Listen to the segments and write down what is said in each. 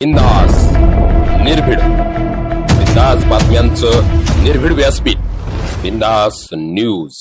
बिंदास निर्भीड. बिंदास बातम्यांचं निर्भीड व्यासपीठ. बिंदास न्यूज.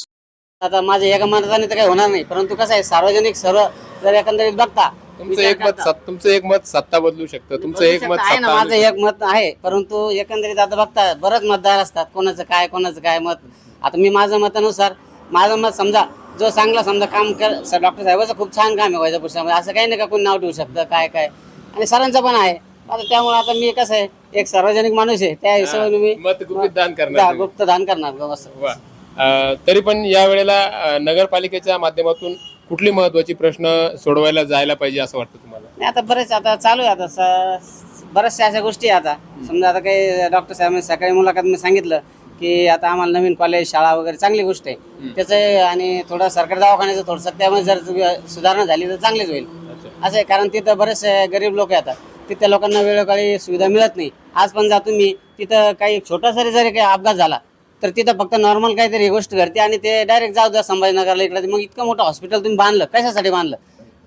आता माझ्या एका मताने तर काही होणार नाही परंतु कसं आहे सार्वजनिक सर्व जर एकंदरीत बघता तुमचं विचार एक मत करता- सत- तुमचं एक मत सत्ता बदलू शकतं तुमचं एक मत आहे ना सत्ता माझं एक मत आहे परंतु एकंदरीत आता बघता बरंच मतदार असतात कोणाचं काय कोणाचं काय मत. आता मी माझं मतानुसार माझं मत समजा जो चांगला समजा काम कर डॉक्टर साहेबाचं खूप छान काम आहे वैजापूरच्यामध्ये असं काही नाही का कोणी नाव ठेवू शकतं काय काय. आणि सरांचं पण आहे. आता त्यामुळे आता मी कसं आहे एक सार्वजनिक माणूस आहे त्या हिशोबाने मी मत गुपित दान करणार तुम्ही. गुप्त दान करणार बुवा असं वा. अं, तरी पण या वेळेला अं, नगरपालिकेच्या माध्यमातून कुठली महत्वाची प्रश्न सोडवायला जायला पाहिजे असं वाटतं तुम्हाला? नाही आता बरेच आता चालू आहे आता स- बऱ्याचशा अशा गोष्टी आहे आता. समजा आता काही डॉक्टर साहेबांनी सकाळी मुलाखत मी सांगितलं की आता आम्हाला नवीन कॉलेज शाळा वगैरे चांगली गोष्ट आहे. त्याचं आणि थोडं सरकारी दवाखान्याचं थोडंसं त्यामध्ये जर सुधारणा झाली तर चांगलीच होईल. असं आहे कारण तिथं बरेचसे गरीब लोक येतात तिथं लोकांना वेळोकाळी सुविधा मिळत नाही. आज पण जा तुम्ही तिथं काही छोटा जरी जरी काही अपघात झाला तर तिथं फक्त नॉर्मल काहीतरी गोष्ट घडते आणि ते डायरेक्ट जाऊ द्या संभाजीनगरला इकडे. मग इतकं मोठं हॉस्पिटल तुम्ही बांधलं कशासाठी बांधलं?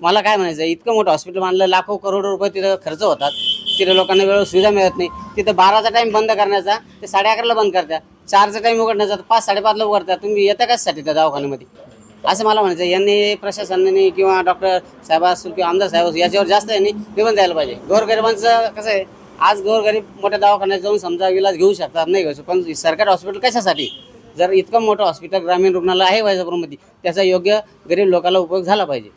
मला काय म्हणायचं इतकं मोठं हॉस्पिटल बांधलं लाखो करोड रुपये तिथं खर्च होतात. तिथे लोकांना वेळ सुविधा मिळत नाही. तिथं बाराचा टाईम बंद करण्याचा ते साडे अकराला बंद करतात. चारचा टाईम उघडण्याचा तर पाच साडेपाचला उघडतात. तुम्ही येता कशासाठी त्या दवाखान्यामध्ये? असं मला म्हणायचं यांनी प्रशासनाने किंवा डॉक्टर साहेब असतील किंवा आमदार साहेब असतील याच्यावर जास्त यांनी निबंध द्यायला पाहिजे. गोरगरिबांचं कसं आहे आज गोरगरीब मोठ्या दवाखान्यात जाऊन समजा इलाज घेऊ शकतात नाही घेऊ पण सरकारी हॉस्पिटल कशासाठी? जर इतकं मोठं हॉस्पिटल ग्रामीण रुग्णालय आहे वैजापूरमध्ये त्याचा योग्य गरीब लोकांना उपयोग झाला पाहिजे.